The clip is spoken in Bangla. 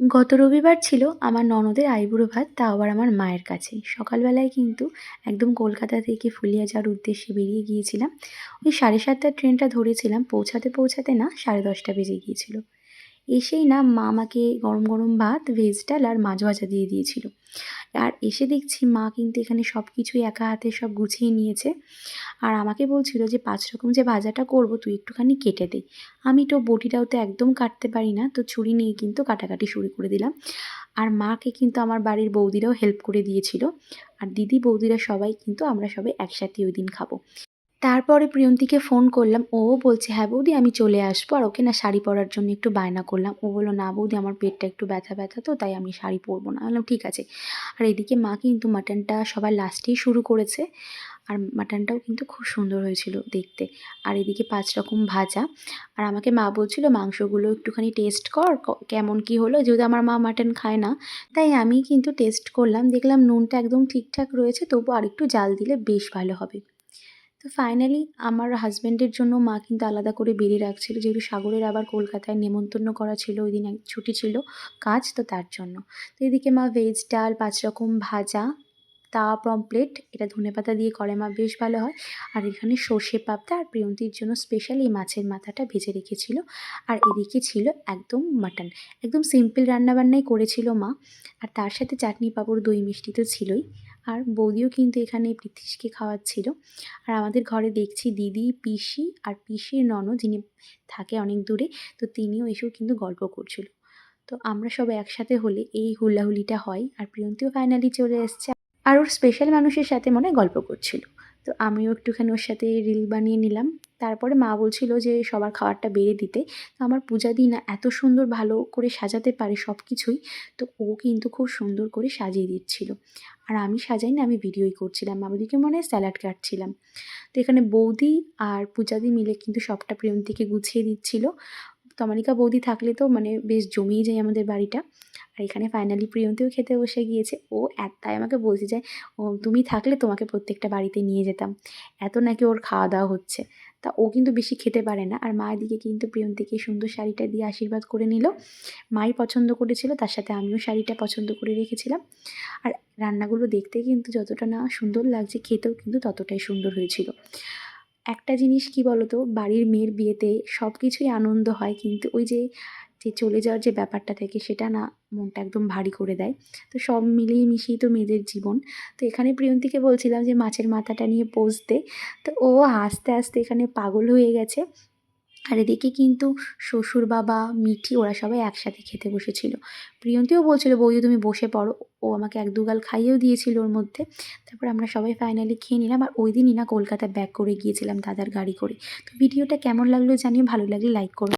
গত রবিবার ছিল আমার ননদের আইবুড়ো ভাত, তা আবার আমার মায়ের কাছে। সকালবেলায় কিন্তু একদম কলকাতা থেকে ফুলিয়া যাওয়ার উদ্দেশ্যে বেরিয়ে গিয়েছিলাম। ওই সাড়ে সাতটার ট্রেনটা ধরেছিলাম, পৌঁছাতে পৌঁছাতে না সাড়ে দশটা বেজে গিয়েছিল। এসেই না মা আমাকে গরম গরম ভাত ভেজ ডাল আর মাছ ভাজা দিয়ে দিয়েছিল। আর এসে দেখছি মা কিন্তু এখানে সব কিছুই একা হাতে সব গুছিয়ে নিয়েছে। আর আমাকে বলছিল যে, পাঁচ রকম যে ভাজাটা করব, তুই একটুখানি কেটে দে। আমি তো বটিটাও তো একদম কাটতে পারি না, তো ছুরি নিয়ে কিন্তু কাটাকাটি শুরু করে দিলাম। আর মাকে কিন্তু আমার বাড়ির বৌদিরাও হেল্প করে দিয়েছিল। আর দিদি বৌদিরা সবাই কিন্তু আমরা সবাই একসাথে ওই দিন খাব। তারপরে প্রিয়ন্তীকে ফোন করলাম। ও বলছে হ্যাঁ বৌদি, আমি চলে আসব। আর ওকে না শাড়ি পরার জন্য একটু বায়না করলাম। ও বলল, না বৌদি, আমার পেটটা একটু ব্যথা ব্যথা তো, তাই আমি শাড়ি পরবো না। বললাম, ঠিক আছে। আর এদিকে মা কিন্তু মাটনটা সবার লাস্টেই শুরু করেছে। আর মাটনটাও কিন্তু খুব সুন্দর হয়েছিল দেখতে। আর এদিকে পাঁচ রকম ভাজা। আর আমাকে মা বলছিল, মাংসগুলো একটুখানি টেস্ট কর কেমন কি হলো? যেহেতু আমার মা মাটন খায় না, তাই আমি কিন্তু টেস্ট করলাম। দেখলাম নুনটা একদম ঠিকঠাক রয়েছে, তবু আরেকটু জাল দিলে বেশ ভালো হবে। ফাইনালি আমার হাজব্যান্ডের জন্য মা কিন্তু আলাদা করে বেরিয়ে রাখছিল। যেহেতু সাগরের আবার কলকাতায় নেমন্তন্ন করা ছিল, ওই দিন ছুটি ছিল কাজ, তো তার জন্য। তো এদিকে মা ভেজ ডাল, পাঁচ রকম ভাজা তা পমপ্লেট এটা ধনেপাতা দিয়ে করে মা, বেশ ভালো হয়। আর এখানে সর্ষে পাবদা আর প্রিয়ন্তীর জন্য স্পেশাল এই মাছের মাথাটা ভেজে রেখেছিল। আর এদিকে ছিল একদম মাটন একদম সিম্পল রান্নাবান্নাই করেছিল মা। আর তার সাথে চাটনি পাঁপড়, দই মিষ্টি তো ছিলই। আর বৌদিও কিন্তু এখানে প্রীতিশকে খাওয়াচ্ছিল। আর আমাদের ঘরে দেখছি দিদি, পিসি আর পিসির নন যিনি থাকে অনেক দূরে, তো তিনিও এসেও কিন্তু গল্প করছিল। তো আমরা সবাই একসাথে হলে এই হুল্লাহুলিটা হয় আর প্রিয়ন্তীও ফাইনালি চলে এসছে। আর ওর স্পেশাল মানুষের সাথে মনে গল্প করছিল। তো আমিও একটুখানি ওর সাথে রিল বানিয়ে নিলাম। তারপরে মা বলছিল যে সবার খাবারটা বেড়ে দিতে। তো আমার পূজা দি না এত সুন্দর ভালো করে সাজাতে পারে সব কিছুই তো ও কিন্তু খুব সুন্দর করে সাজিয়ে দিচ্ছিল। আর আমি সাজাই না, আমি ভিডিওই করছিলাম। বাবুদিকে মনে হয় স্যালাড কাটছিলাম। তো এখানে বৌদি আর পূজাদি মিলে কিন্তু সবটা প্রিয়ন্তীকে গুছিয়ে দিচ্ছিল। তমালিকা বৌদি থাকলে তো মানে বেশ জমিয়ে যায় আমাদের বাড়িটা। আর এখানে ফাইনালি প্রিয়ন্তীও খেতে বসে গিয়েছে। ও তাই আমাকে বলছে যে, ও, তুমি থাকলে তোমাকে প্রত্যেকটা বাড়িতে নিয়ে যেতাম। এত নাকি ওর খাওয়া দাওয়া হচ্ছে। তা ও কিন্তু বেশি খেতে পারে না। আর মায়ের দিকে কিন্তু প্রিয়ন্তীকে সুন্দর শাড়িটা দিয়ে আশীর্বাদ করে নিল। মাই পছন্দ করেছিল, তার সাথে আমিও শাড়িটা পছন্দ করে রেখেছিলাম। আর রান্নাগুলো দেখতে কিন্তু যতটা না সুন্দর লাগছে, খেতেও কিন্তু ততটাই সুন্দর হয়েছিল। একটা জিনিস কি বলতো? বাড়ির মেয়ের বিয়েতে সব কিছুই আনন্দ হয়, কিন্তু ওই যে যে চলে যাওয়ার যে ব্যাপারটা থাকে, সেটা না মনটা একদম ভারী করে দেয়। তো সব মিলিয়ে মিশিয়ে তো মেয়েদের জীবন। তো এখানে প্রিয়ন্তীকে বলছিলাম যে, মাছের মাথাটা নিয়ে পোষতে তো ও আস্তে আস্তে এখানে পাগল হয়ে গেছে। আর এদিকে কিন্তু শ্বশুর বাবা, মিঠি ওরা সবাই একসাথে খেতে বসেছিল। প্রিয়ন্তীও বলছিল, বৌদি তুমি বসে পড়ো। ও আমাকে এক দুগাল খাইয়েও দিয়েছিল ওর মধ্যে। তারপর আমরা সবাই ফাইনালি খেয়ে নিলাম আর ওই দিনই না কলকাতা ব্যাক করে গিয়েছিলাম দাদার গাড়ি করে। তো ভিডিওটা কেমন লাগল জানিয়ে ভালো লাগলে লাইক করো।